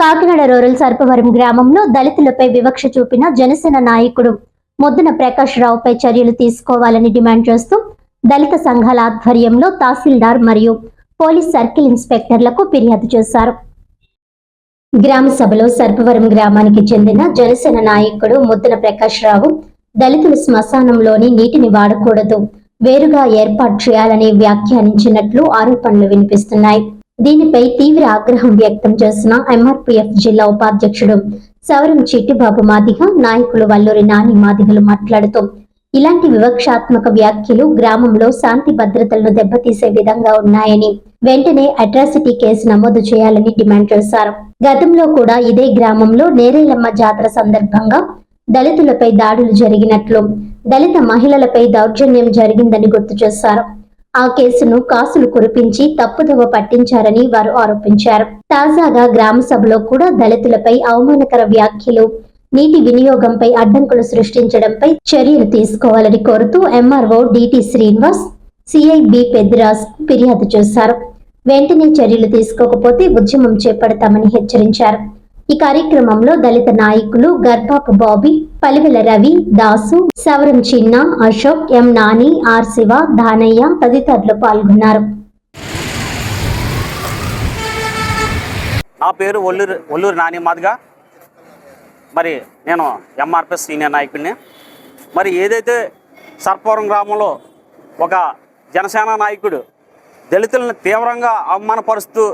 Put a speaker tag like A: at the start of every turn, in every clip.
A: Kakinada rural Sarpavaram గ్రామంలో దళితులపై వివక్ష చూపిన జనసేన నాయకుడు. ముద్దున ప్రకాష్ రావుపై చర్యలు తీసుకోవాలని డిమాండ్ చేస్తూ దళిత సంఘాల ఆధ్వర్యంలో తహసీల్దార్ మరియు పోలీస్ సర్కిల్ ఇన్స్పెక్టర్లకు ఫిర్యాదు చేశారు. గ్రామ సభలో సర్పవరం గ్రామానికి చెందిన జనసేన నాయకుడు ముద్దన ప్రకాష్ రావు దళితులు శ్మశానంలోని నీటిని వాడకూడదు వేరుగా ఏర్పాటు చేయాలని వ్యాఖ్యానించినట్లు ఆరోపణలు వినిపిస్తున్నాయి. దీనిపై తీవ్ర ఆగ్రహం వ్యక్తం చేసిన ఎంఆర్పీఎఫ్ జిల్లా ఉపాధ్యక్షుడు సవరం చిట్టిబాబు మాదిగ నాయకులు వల్లూరి నాని మాదిగలు మాట్లాడుతూ ఇలాంటి వివక్షాత్మక వ్యాఖ్యలు గ్రామంలో శాంతి భద్రతలను దెబ్బతీసే విధంగా ఉన్నాయని వెంటనే అట్రాసిటీ కేసు నమోదు చేయాలని డిమాండ్ చేశారు. గతంలో కూడా ఇదే గ్రామంలో నేరేలమ్మ జాతర సందర్భంగా దళితులపై దాడులు జరిగినట్లు దళిత మహిళలపై దౌర్జన్యం జరిగిందని గుర్తు చేశారు. ఆ కేసును కాసులు కురిపించి తప్పుదవ పట్టించారని వారు ఆరోపించారు. తాజాగా గ్రామ సభలో కూడా దళితులపై అవమానకర వ్యాఖ్యలు నీటి వినియోగంపై అడ్డంకులు సృష్టించడంపై చర్యలు తీసుకోవాలని కోరుతూ MRO DT Srinivas CIB Peddiraj ఫిర్యాదు చేశారు. వెంటనే చర్యలు తీసుకోకపోతే ఉద్యమం చేపడతామని హెచ్చరించారు. ఈ కార్యక్రమంలో దళిత నాయకులు గర్భాపు బాబీ పలివెల రవి దాసు సవరం చిన్న అశోక్ ఎం నాని ఆర్ శివ దానయ్య తదితరులు పాల్గొన్నారు.
B: నా పేరు ఒల్లూరు ఒల్లూరు నాని మాదిగా. మరి నేను ఎంఆర్పీ సీనియర్ నాయకుడిని. మరి ఏదైతే సర్పవరం గ్రామంలో ఒక జనసేన నాయకుడు దళితులను తీవ్రంగా అవమానపరుస్తూ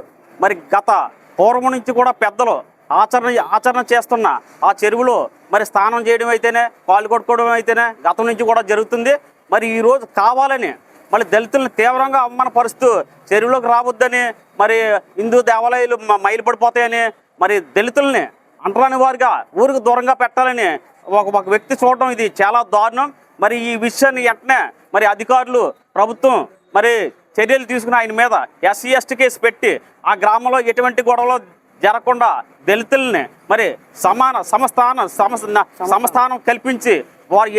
B: మరి గత పూర్వం నుంచి కూడా పెద్దలు ఆచరణ ఆచరణ చేస్తున్న ఆ చెరువులో మరి స్నానం చేయడం అయితేనే పాలు కొట్టుకోవడం అయితేనే గతం నుంచి కూడా జరుగుతుంది. మరి ఈరోజు కావాలని మళ్ళీ దళితులను తీవ్రంగా అవమానపరుస్తూ చెరువులోకి రావద్దని మరి హిందూ దేవాలయాలు మైలు మైలుపడిపోతాయని మరి దళితుల్ని అంటరాని వారిగా ఊరికి దూరంగా పెట్టాలని ఒక ఒక వ్యక్తి చూడడం ఇది చాలా దారుణం. మరి ఈ విషయాన్ని వెంటనే మరి అధికారులు ప్రభుత్వం మరి చర్యలు తీసుకుని ఆయన మీద ఎస్సీ ఎస్టీ కేసు పెట్టి ఆ గ్రామంలో ఎటువంటి గొడవలు జరగకుండా దళితుల్ని మరి సమాన సమస్థానం సమ సమస్థానం కల్పించి వారి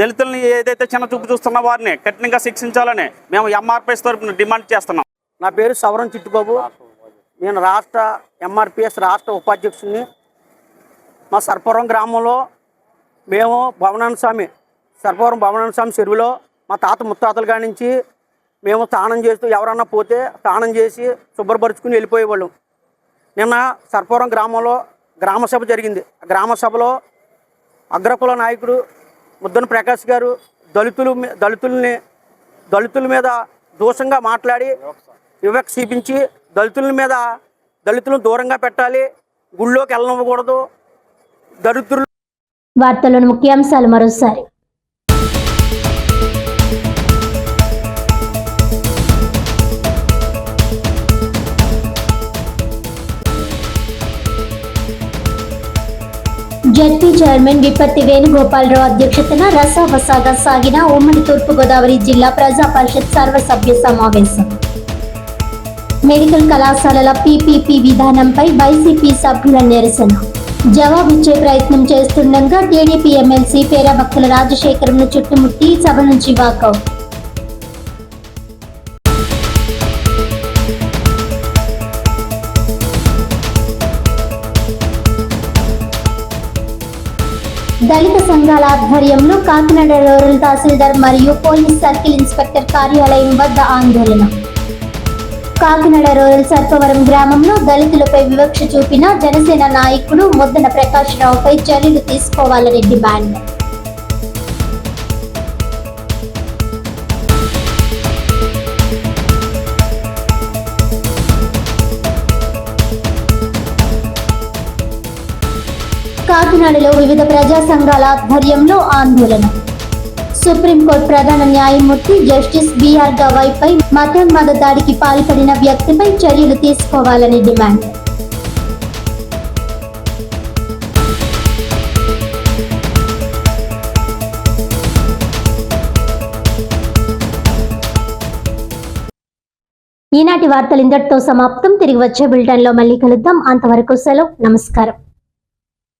B: దళితుల్ని ఏదైతే చిన్న చూపు చూస్తున్న వారిని కఠినంగా శిక్షించాలని మేము ఎంఆర్పిఎస్ తరఫున డిమాండ్ చేస్తున్నాం.
C: నా పేరు సవరం చిట్టుబాబు. నేను రాష్ట్ర ఎంఆర్పిఎస్ రాష్ట్ర ఉపాధ్యక్షుడిని. మా సర్పవరం గ్రామంలో మేము భవనాన స్వామి సర్పవరం భవనాన స్వామి చెరువులో మా తాత ముత్తాతల కాడి నుంచి మేము స్నానం చేస్తూ ఎవరన్నా పోతే స్నానం చేసి శుభ్రపరుచుకుని వెళ్ళిపోయేవాళ్ళం. నిన్న సర్పవరం గ్రామంలో గ్రామసభ జరిగింది. గ్రామసభలో అగ్రకుల నాయకుడు ముద్దన ప్రకాష్ గారు దళితులు దళితుల్ని దళితుల మీద దోషంగా మాట్లాడి వివక్ష చూపించి దళితుల మీద దళితులను దూరంగా పెట్టాలి గుళ్ళోకి వెళ్ళనివ్వకూడదు దరిద్రులు
A: వార్తలను ముఖ్యాంశాలు మరోసారి. జడ్పీ చైర్మన్ విపత్తి వేణుగోపాలరావు అధ్యక్షతన రసావసాగా సాగిన ఉమ్మడి తూర్పుగోదావరి జిల్లా ప్రజా పరిషత్ సర్వసభ్య సమావేశం. మెడికల్ కళాశాలల పీపీపీ విధానంపై వైసీపీ సభ్యుల నిరసన. జవాబిచ్చే ప్రయత్నం చేస్తుండగా టీడీపీ ఎమ్మెల్సీ పేరాభక్తుల రాజశేఖరంను చుట్టుముట్టి సభ నుంచి వాకౌట్. దళిత సంఘాల ఆధ్వర్యంలో కాకినాడ రూరల్ తహసీల్దార్ మరియు పోలీస్ సర్కిల్ ఇన్స్పెక్టర్ కార్యాలయం వద్ద ఆందోళన. కాకినాడ రూరల్ సర్పవరం గ్రామంలో దళితులపై వివక్ష చూపిన జనసేన నాయకుడు ముద్దన ప్రకాష్ రావుపై చర్యలు తీసుకోవాలని డిమాండ్. కాకినాడలో వివిధ ప్రజా సంఘాల ఆధ్వర్యంలో ఆందోళన. సుప్రీంకోర్టు ప్రధాన న్యాయమూర్తి జస్టిస్ బిఆర్ గవాయ్పై మతోన్మాద దాడికి పాల్పడిన వ్యక్తిపై చర్యలు తీసుకోవాలని డిమాండ్. ఈనాటి వార్తలు ఇంతటితో సమాప్తం. తిరిగి వచ్చే బులెటిన్లో మళ్ళీ కలుద్దాం. అంతవరకు సెలవు. నమస్కారం.